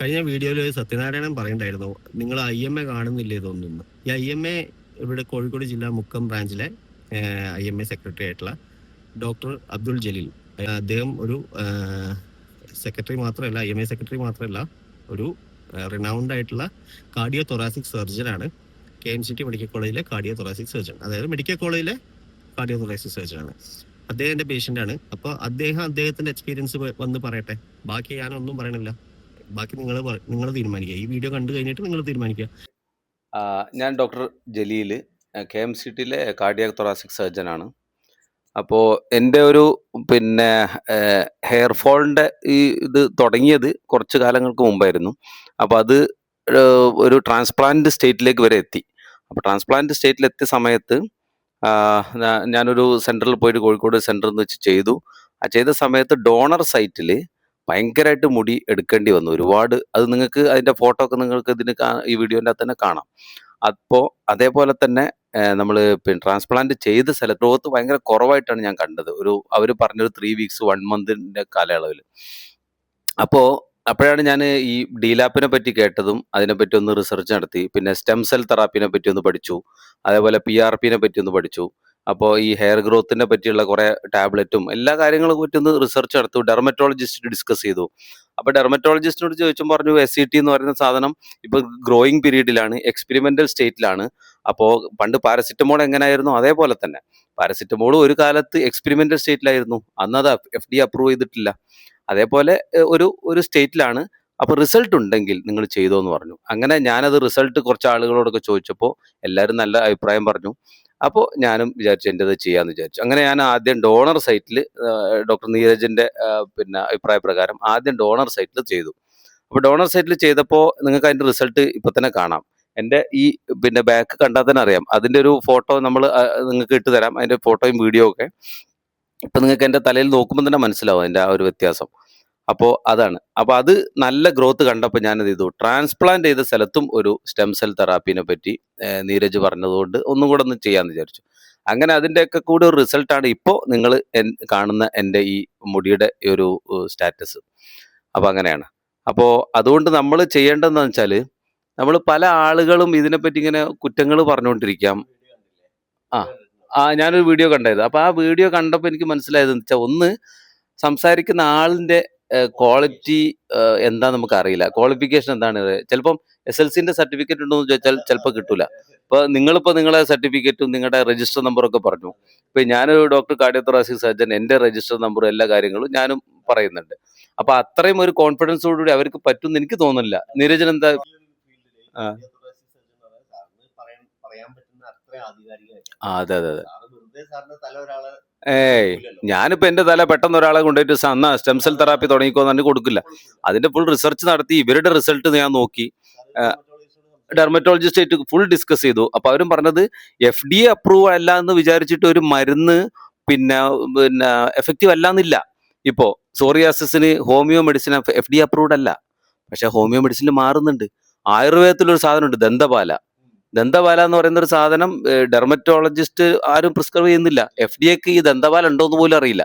കഴിഞ്ഞ വീഡിയോയിൽ സത്യനാരായണൻ പറയണ്ടായിരുന്നു നിങ്ങൾ ഐ എം എ കാണുന്നില്ല? ഇതൊന്നും ഈ ഐ എം എ ഇവിടെ കോഴിക്കോട് ജില്ലാ മുക്കം ബ്രാഞ്ചിലെ ഐ എം എ സെക്രട്ടറി ആയിട്ടുള്ള ഡോക്ടർ അബ്ദുൾ ജലീൽ. അദ്ദേഹം ഒരു സെക്രട്ടറി മാത്രമല്ല ഐ എം എ സെക്രട്ടറി മാത്രമല്ല ഒരു റിനൗണ്ട് ആയിട്ടുള്ള കാർഡിയോ തൊറാസിക് സർജൻ ആണ്. K M C T medical കോളേജിലെ കാർഡിയോ തൊറാസിക് സർജൻ അതായത് മെഡിക്കൽ കോളേജിലെ കാർഡിയോ തൊറാസിക് സർജനാണ് ആണ്. അദ്ദേഹം എന്റെ പേഷ്യന്റ് ആണ്. അപ്പോൾ അദ്ദേഹം അദ്ദേഹത്തിന്റെ എക്സ്പീരിയൻസ് വന്ന് പറയട്ടെ. ബാക്കി ഞാനൊന്നും പറയണില്ല. ബാക്കി നിങ്ങൾ നിങ്ങൾ തീരുമാനിക്കുക ഈ വീഡിയോ കണ്ടു കഴിഞ്ഞിട്ട് നിങ്ങൾ തീരുമാനിക്കുക ഞാൻ doctor Jaleel K M C ടിയിലെ cardiac thoracic സർജനാണ് അപ്പോൾ എന്റെ ഒരു പിന്നെ ഹെയർ ഫോളിന്റെ ഈ ഇത് തുടങ്ങിയത് കുറച്ച് കാലങ്ങൾക്ക് മുമ്പായിരുന്നു. അപ്പോൾ അത് ഒരു ട്രാൻസ്പ്ലാന്റ് സ്റ്റേറ്റിലേക്ക് വരെ എത്തി. അപ്പോൾ ട്രാൻസ്പ്ലാന്റ് സ്റ്റേറ്റിൽ എത്തിയ സമയത്ത് ഞാനൊരു സെന്ററിൽ പോയിട്ട് കോഴിക്കോട് സെന്ററിൽ നിന്ന് വെച്ച് ചെയ്തു. ആ ചെയ്ത സമയത്ത് ഡോണർ സൈറ്റിൽ ഭയങ്കരമായിട്ട് മുടി എടുക്കേണ്ടി വന്നു. ഒരുപാട് അത് നിങ്ങൾക്ക് അതിന്റെ ഫോട്ടോ ഒക്കെ നിങ്ങൾക്ക് ഇതിന് ഈ വീഡിയോന്റെ അകത്ത് തന്നെ കാണാം. അപ്പോൾ അതേപോലെ തന്നെ നമ്മൾ പിന്നെ ട്രാൻസ്പ്ലാന്റ് ചെയ്ത സ്ഥലത്ത് ഗ്രോത്ത് ഭയങ്കര കുറവായിട്ടാണ് ഞാൻ കണ്ടത്. ഒരു അവർ പറഞ്ഞൊരു ത്രീ വീക്സ് വൺ മന്തിന്റെ കാലയളവിൽ അപ്പോൾ അപ്പോഴാണ് ഞാൻ ഈ ഡീലാപ്പിനെ പറ്റി കേട്ടതും അതിനെപ്പറ്റി ഒന്ന് റിസർച്ച് നടത്തി. പിന്നെ സ്റ്റെം സെൽ തെറാപ്പിനെ പറ്റി ഒന്ന് പഠിച്ചു. അതേപോലെ പി ആർ പിനെ പറ്റി ഒന്ന് പഠിച്ചു. അപ്പോൾ ഈ ഹെയർ ഗ്രോത്തിനെ പറ്റിയുള്ള കുറേ ടാബ്ലറ്റും എല്ലാ കാര്യങ്ങളും പറ്റുന്ന റിസർച്ച് നടത്തു. ഡെർമറ്റോളജിസ്റ്റ് ഡിസ്കസ് ചെയ്തു. അപ്പോൾ ഡെർമറ്റോളജിസ്റ്റിനോട് ചോദിച്ചും പറഞ്ഞു എസ് സി ടി എന്ന് പറയുന്ന സാധനം ഇപ്പോൾ ഗ്രോയിങ് പീരീഡിലാണ് എക്സ്പെരിമെന്റൽ സ്റ്റേറ്റിലാണ് അപ്പോൾ പണ്ട് പാരസിറ്റമോൾ എങ്ങനെയായിരുന്നു അതേപോലെ തന്നെ. പാരസിറ്റമോൾ ഒരു കാലത്ത് എക്സ്പെരിമെന്റൽ സ്റ്റേറ്റിലായിരുന്നു അന്ന് അത് എഫ് ഡി അപ്രൂവ് ചെയ്തിട്ടില്ല. അതേപോലെ ഒരു ഒരു സ്റ്റേറ്റിലാണ് അപ്പോൾ റിസൾട്ട് ഉണ്ടെങ്കിൽ നിങ്ങൾ ചെയ്തോ എന്ന് പറഞ്ഞു. അങ്ങനെ ഞാനത് റിസൾട്ട് കുറച്ച് ആളുകളോടൊക്കെ ചോദിച്ചപ്പോൾ എല്ലാവരും നല്ല അഭിപ്രായം പറഞ്ഞു. അപ്പോൾ ഞാനും വിചാരിച്ചു എന്റെത് ചെയ്യാമെന്ന് വിചാരിച്ചു. അങ്ങനെ ഞാൻ ആദ്യം ഡോണർ സൈറ്റിൽ ഡോക്ടർ നീരജിന്റെ പിന്നെ അഭിപ്രായ പ്രകാരം ആദ്യം ഡോണർ സൈറ്റിൽ ചെയ്തു. അപ്പോൾ ഡോണർ സൈറ്റിൽ ചെയ്തപ്പോൾ നിങ്ങൾക്ക് അതിന്റെ റിസൾട്ട് ഇപ്പം തന്നെ കാണാം. എന്റെ ഈ പിന്നെ ബാക്ക് കണ്ടാൽ തന്നെ അറിയാം. അതിന്റെ ഒരു ഫോട്ടോ നമ്മൾ നിങ്ങൾക്ക് ഇട്ട് തരാം. അതിന്റെ ഫോട്ടോയും വീഡിയോ ഒക്കെ. ഇപ്പം നിങ്ങൾക്ക് എന്റെ തലയിൽ നോക്കുമ്പോൾ തന്നെ മനസ്സിലാവും അതിന്റെ ആ ഒരു വ്യത്യാസം. അപ്പോൾ അതാണ്. അപ്പോൾ അത് നല്ല ഗ്രോത്ത് കണ്ടപ്പോൾ ഞാനത് ചെയ്തു. ട്രാൻസ്പ്ലാന്റ് ചെയ്ത സ്ഥലത്തും ഒരു സ്റ്റെം സെൽ തെറാപ്പിനെ പറ്റി നീരജ് പറഞ്ഞതുകൊണ്ട് ഒന്നും കൂടെ ഒന്ന് ചെയ്യാമെന്ന് വിചാരിച്ചു. അങ്ങനെ അതിന്റെയൊക്കെ കൂടെ ഒരു റിസൾട്ടാണ് ഇപ്പോൾ നിങ്ങൾ കാണുന്ന എന്റെ ഈ മുടിയുടെ ഒരു സ്റ്റാറ്റസ് അപ്പോൾ അങ്ങനെയാണ്. അപ്പോൾ അതുകൊണ്ട് നമ്മൾ ചെയ്യേണ്ടതെന്ന് വെച്ചാൽ നമ്മൾ പല ആളുകളും ഇതിനെപ്പറ്റി ഇങ്ങനെ കുറ്റങ്ങൾ പറഞ്ഞുകൊണ്ടിരിക്കാം. ആ ആ ഞാനൊരു വീഡിയോ കണ്ടായത് അപ്പോൾ ആ വീഡിയോ കണ്ടപ്പോൾ എനിക്ക് മനസ്സിലായത് വെച്ചാൽ ഒന്ന് സംസാരിക്കുന്ന ആളിന്റെ ക്വാളിറ്റി എന്താ നമുക്ക് അറിയില്ല ക്വാളിഫിക്കേഷൻ എന്താണ്? ചിലപ്പം എസ് എൽ സിന്റെ സർട്ടിഫിക്കറ്റ് ഉണ്ടോ എന്ന് ചോദിച്ചാൽ ചിലപ്പോൾ കിട്ടൂല. ഇപ്പൊ നിങ്ങളിപ്പോ നിങ്ങളെ സർട്ടിഫിക്കറ്റും നിങ്ങളുടെ രജിസ്റ്റർ നമ്പറും ഒക്കെ പറഞ്ഞു. ഇപ്പൊ ഞാനൊരു ഡോക്ടർ കാർഡിയോതൊറാസിക് സർജൻ എന്റെ രജിസ്റ്റർ നമ്പറും എല്ലാ കാര്യങ്ങളും ഞാനും പറയുന്നുണ്ട്. അപ്പൊ അത്രയും ഒരു കോൺഫിഡൻസോടുകൂടി അവർക്ക് പറ്റുമെന്ന് എനിക്ക് തോന്നുന്നില്ല. നീരജൻ എന്താ. ആ, അതെ അതെ അതെ. ഏയ് ഞാനിപ്പോ എന്റെ തല പെട്ടെന്ന് ഒരാളെ കൊണ്ടുപോയിട്ട് സന്ന സ്റ്റെം സെൽ തെറാപ്പി തുടങ്ങിക്കോന്ന് തന്നെ കൊടുക്കില്ല. അതിന്റെ ഫുൾ റിസർച്ച് നടത്തി ഇവരുടെ റിസൾട്ട് ഞാൻ നോക്കി. ഡെർമറ്റോളജിസ്റ്റ് ആയിട്ട് ഫുൾ ഡിസ്കസ് ചെയ്തു. അപ്പൊ അവരും പറഞ്ഞത് എഫ് ഡി എ അപ്രൂവ് അല്ല എന്ന് വിചാരിച്ചിട്ട് ഒരു മരുന്ന് പിന്നെ പിന്നെ എഫക്റ്റീവ് അല്ല എന്നില്ല ഇപ്പോ സോറിയാസിന് homeo medicine F D approved അല്ല. പക്ഷെ ഹോമിയോ മെഡിസിനിൽ മാറുന്നുണ്ട്. ആയുർവേദത്തിലൊരു സാധനമുണ്ട് ദന്തപാല. ദന്തപാല എന്ന് പറയുന്ന ഒരു സാധനം ഡെർമറ്റോളജിസ്റ്റ് ആരും പ്രിസ്ക്രൈബ് ചെയ്യുന്നില്ല. എഫ് ഡി എക്ക് ഈ ദന്തപാല ഉണ്ടോ എന്ന് പോലും അറിയില്ല.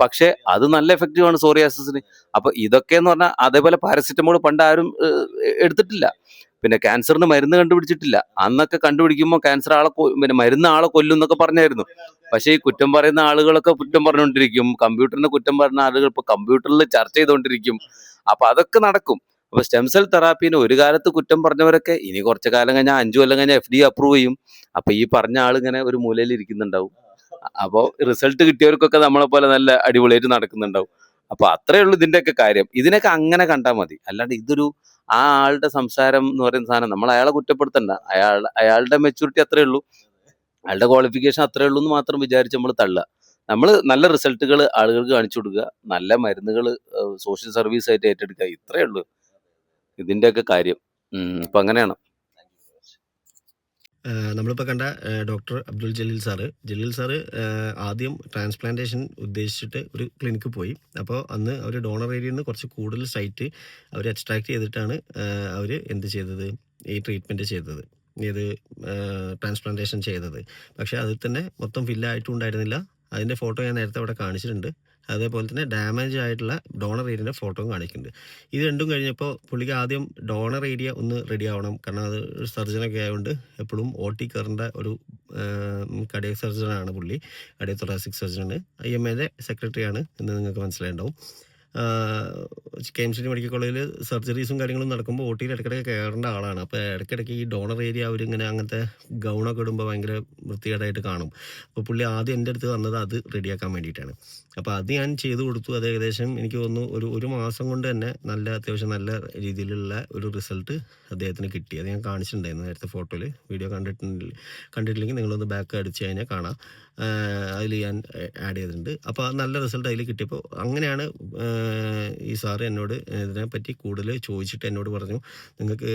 പക്ഷെ അത് നല്ല എഫക്റ്റീവ് ആണ് സോറിയാസിന് അപ്പൊ ഇതൊക്കെ എന്ന് പറഞ്ഞാൽ അതേപോലെ പാരസിറ്റമോൾ പണ്ട് ആരും എടുത്തിട്ടില്ല. പിന്നെ ക്യാൻസറിന് മരുന്ന് കണ്ടുപിടിച്ചിട്ടില്ല. അന്നൊക്കെ കണ്ടുപിടിക്കുമ്പോൾ ക്യാൻസർ ആളെ പിന്നെ മരുന്ന് ആളെ കൊല്ലും എന്നൊക്കെ പറഞ്ഞായിരുന്നു. പക്ഷേ ഈ കുറ്റം പറയുന്ന ആളുകളൊക്കെ കുറ്റം പറഞ്ഞുകൊണ്ടിരിക്കും. കമ്പ്യൂട്ടറിനെ കുറ്റം പറയുന്ന ആളുകൾ ഇപ്പൊ കമ്പ്യൂട്ടറിൽ ചർച്ച ചെയ്തുകൊണ്ടിരിക്കും. അപ്പൊ അതൊക്കെ നടക്കും. അപ്പൊ സ്റ്റെം സെൽ തെറാപ്പിന് ഒരു കാലത്ത് കുറ്റം പറഞ്ഞവരൊക്കെ ഇനി കുറച്ച് കാലം കഴിഞ്ഞാൽ അഞ്ചു കൊല്ലം കഴിഞ്ഞാൽ എഫ് ഡി അപ്രൂവ് ചെയ്യും. അപ്പൊ ഈ പറഞ്ഞ ആൾ ഇങ്ങനെ ഒരു മൂലയിൽ ഇരിക്കുന്നുണ്ടാവും. അപ്പോൾ റിസൾട്ട് കിട്ടിയവർക്കൊക്കെ നമ്മളെ പോലെ നല്ല അടിപൊളിയായിട്ട് നടക്കുന്നുണ്ടാവും. അപ്പൊ അത്രേ ഉള്ളൂ ഇതിന്റെയൊക്കെ കാര്യം. ഇതിനൊക്കെ അങ്ങനെ കണ്ടാൽ മതി. അല്ലാണ്ട് ഇതൊരു ആ ആളുടെ സംസാരം എന്ന് പറയുന്ന സാധനം നമ്മൾ അയാളെ കുറ്റപ്പെടുത്തണ്ട. അയാൾ അയാളുടെ മെച്ചൂരിറ്റി അത്രേ ഉള്ളൂ. അയാളുടെ ക്വാളിഫിക്കേഷൻ അത്രേ ഉള്ളൂ എന്ന് മാത്രം വിചാരിച്ച് നമ്മൾ തള്ളുക. നമ്മൾ നല്ല റിസൾട്ടുകൾ ആളുകൾക്ക് കാണിച്ചു കൊടുക്കുക. നല്ല മരുന്നുകൾ സോഷ്യൽ സർവീസ് ആയിട്ട് ഏറ്റെടുക്കുക. ഇത്രേ ഉള്ളൂ. ഇതിന്റെയൊക്കെ കാര്യം. അപ്പം അങ്ങനെയാണ്. നമ്മളിപ്പോൾ കണ്ട doctor Abdul Jaleel sir. Jaleel sir ആദ്യം ട്രാൻസ്പ്ലാന്റേഷൻ ഉദ്ദേശിച്ചിട്ട് ഒരു ക്ലിനിക്ക് പോയി. അപ്പോൾ അന്ന് അവർ ഡോണർ ഏരിയയിൽ നിന്ന് കുറച്ച് കൂടുതൽ സൈറ്റ് അവർ എക്സ്ട്രാക്ട് ചെയ്തിട്ടാണ് അവർ എന്ത് ചെയ്തത്? ഈ ട്രീറ്റ്മെന്റ് ചെയ്തത്. ഇത് ട്രാൻസ്പ്ലാന്റേഷൻ ചെയ്തത്. പക്ഷേ അതിൽ തന്നെ മൊത്തം ഫില്ലായിട്ടും ഉണ്ടായിരുന്നില്ല. അതിന്റെ ഫോട്ടോ ഞാൻ നേരത്തെ അവിടെ കാണിച്ചിട്ടുണ്ട്. അതേപോലെ തന്നെ ഡാമേജ് ആയിട്ടുള്ള ഡോണർ ഏരിയന്റെ ഫോട്ടോയും കാണിക്കുന്നുണ്ട്. ഇത് രണ്ടും കഴിഞ്ഞപ്പോൾ പുള്ളിക്ക് ആദ്യം ഡോണർ ഏരിയ ഒന്ന് റെഡി ആവണം. കാരണം അത് സർജനൊക്കെ ആയതുകൊണ്ട് എപ്പോഴും ഒ ടി കയറേണ്ട ഒരു കഡിയക് സർജനാണ് പുള്ളി. കഡിയക് തൊറാസിക് സർജനാണ് ഐ എം എയുടെ സെക്രട്ടറിയാണ് എന്ന് നിങ്ങൾക്ക് മനസ്സിലായിട്ടുണ്ടാവും. K M C T medical കോളേജിൽ സർജറീസും കാര്യങ്ങളും നടക്കുമ്പോൾ ഓട്ടിയിൽ ടിയിൽ ഇടയ്ക്കിടയ്ക്ക് കയറേണ്ട ആളാണ്. അപ്പോൾ ഇടയ്ക്കിടയ്ക്ക് ഈ ഡോണർ ഏരിയ അവരിങ്ങനെ അങ്ങനത്തെ ഗൗണൊക്കെ ഇടുമ്പോൾ ഭയങ്കര വൃത്തികേടായിട്ട് കാണും. അപ്പോൾ പുള്ളി ആദ്യം എന്റെ അടുത്ത് വന്നത് അത് റെഡിയാക്കാൻ വേണ്ടിയിട്ടാണ്. അപ്പോൾ അത് ഞാൻ ചെയ്തു കൊടുത്തു. അത് ഏകദേശം എനിക്ക് തോന്നുന്നു ഒരു ഒരു മാസം കൊണ്ട് തന്നെ നല്ല അത്യാവശ്യം നല്ല രീതിയിലുള്ള ഒരു റിസൾട്ട് അദ്ദേഹത്തിന് കിട്ടി. അത് ഞാൻ കാണിച്ചിട്ടുണ്ടായിരുന്നു നേരത്തെ ഫോട്ടോയിൽ വീഡിയോ കണ്ടിട്ടുണ്ടെങ്കിൽ കണ്ടിട്ടില്ലെങ്കിൽ നിങ്ങളൊന്ന് ബാക്ക് അടിച്ച് കഴിഞ്ഞാൽ കാണാം. അതിൽ ഞാൻ ആഡ് ചെയ്തിട്ടുണ്ട്. അപ്പോൾ നല്ല റിസൾട്ട് അതിൽ കിട്ടിയപ്പോൾ അങ്ങനെയാണ് ഈ സാറ് എന്നോട് ഇതിനെപ്പറ്റി കൂടുതൽ ചോദിച്ചിട്ട് എന്നോട് പറഞ്ഞു നിങ്ങൾക്ക്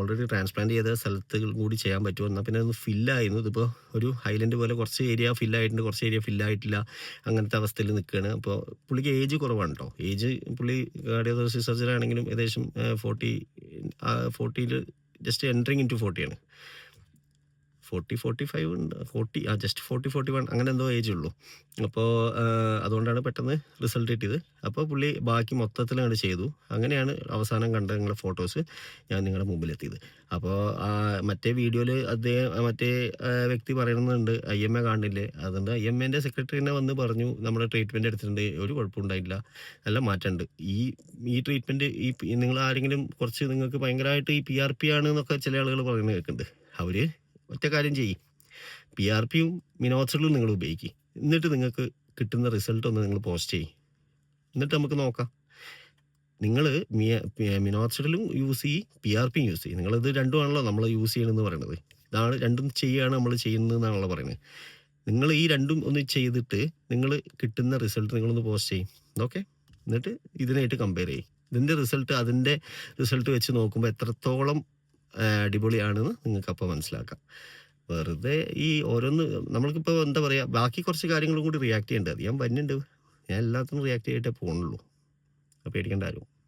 ഓൾറെഡി ട്രാൻസ്പ്ലാന്റ് ചെയ്ത സ്ഥലത്ത് കൂടി ചെയ്യാൻ പറ്റുമോ? എന്നാൽ പിന്നെ ഒന്ന് ഫില്ലായിരുന്നു ഇതിപ്പോൾ ഒരു ഹൈലൻഡ് പോലെ കുറച്ച് ഏരിയ ഫില്ലായിട്ടുണ്ട് കുറച്ച് ഏരിയ ഫില്ലായിട്ടില്ല അങ്ങനത്തെ അവസ്ഥയിൽ നിൽക്കുകയാണ്. അപ്പോൾ പുള്ളിക്ക് ഏജ് കുറവാണ് കേട്ടോ ഏജ് പുള്ളി കാർഡിയോളജി സർജറി ആണെങ്കിലും ഏകദേശം ഫോർട്ടി ഫോർട്ടിയിൽ ജസ്റ്റ് എൻട്രിങ് ഇൻ ടു ഫോർട്ടിയാണ് ഫോർട്ടി ഫോർട്ടി ഫൈവ് ഉണ്ട്. ഫോർട്ടി ആ ജസ്റ്റ് ഫോർട്ടി ഫോർട്ടി വൺ അങ്ങനെ എന്തോ ഏജ് ഉള്ളൂ. അപ്പോൾ അതുകൊണ്ടാണ് പെട്ടെന്ന് റിസൾട്ട് കിട്ടിയത്. അപ്പോൾ പുള്ളി ബാക്കി മൊത്തത്തിൽ അങ്ങോട്ട് ചെയ്തു. അങ്ങനെയാണ് അവസാനം കണ്ട നിങ്ങളുടെ ഫോട്ടോസ് ഞാൻ നിങ്ങളുടെ മുമ്പിലെത്തിയത്. അപ്പോൾ ആ മറ്റേ വീഡിയോയിൽ അദ്ദേഹം മറ്റേ വ്യക്തി പറയുന്നുണ്ട് ഐ എം എ കാണില്ലേ? അതുകൊണ്ട് ഐ എം എന്റെ സെക്രട്ടറിനെ വന്ന് പറഞ്ഞു നമ്മുടെ ട്രീറ്റ്മെന്റ് എടുത്തിട്ടുണ്ട്. ഒരു കുഴപ്പമുണ്ടായില്ല. നല്ല മാറ്റമുണ്ട്. ഈ ഈ ട്രീറ്റ്മെന്റ് ഈ നിങ്ങൾ ആരെങ്കിലും കുറച്ച് നിങ്ങൾക്ക് ഭയങ്കരമായിട്ട് ഈ പി ആർ പി ആണ് എന്നൊക്കെ ചില ആളുകൾ പറയുന്നത് കേൾക്കുന്നുണ്ട്. അവർ ഒറ്റ കാര്യം ചെയ്യും പി ആർ പിയും മിനോസുകളും നിങ്ങൾ ഉപയോഗിക്കും. എന്നിട്ട് നിങ്ങൾക്ക് കിട്ടുന്ന റിസൾട്ട് ഒന്ന് നിങ്ങൾ പോസ്റ്റ് ചെയ്യും. എന്നിട്ട് നമുക്ക് നോക്കാം. നിങ്ങൾ മിനോക്സിഡിലും യൂസ് ചെയ്യും പി ആർ പിയും യൂസ് ചെയ്യും. നിങ്ങളിത് രണ്ടുമാണല്ലോ നമ്മൾ യൂസ് ചെയ്യണമെന്ന് പറയുന്നത് ഇതാണ് രണ്ടും ചെയ്യുകയാണ് നമ്മൾ ചെയ്യുന്നത് എന്നാണല്ലോ പറയുന്നത്. നിങ്ങൾ ഈ രണ്ടും ഒന്ന് ചെയ്തിട്ട് നിങ്ങൾ കിട്ടുന്ന റിസൾട്ട് നിങ്ങളൊന്ന് പോസ്റ്റ് ചെയ്യും. ഓക്കെ എന്നിട്ട് ഇതിനായിട്ട് കമ്പയർ ചെയ്യും. ഇതിന്റെ റിസൾട്ട് അതിന്റെ റിസൾട്ട് വെച്ച് നോക്കുമ്പോൾ എത്രത്തോളം അടിപൊളിയാണെന്ന് നിങ്ങൾക്ക് അപ്പോൾ മനസ്സിലാക്കാം. വെറുതെ ഈ ഓരോന്ന് നമ്മൾക്കിപ്പോൾ എന്താ പറയുക ബാക്കി കുറച്ച് കാര്യങ്ങളും കൂടി റിയാക്ട് ചെയ്യേണ്ടത്. ഞാൻ വരുന്നുണ്ട് ഞാൻ എല്ലാത്തിനും റിയാക്ട് ചെയ്തിട്ടേ പോകുന്നുള്ളൂ അപ്പോൾ പേടിക്കേണ്ട ആരും.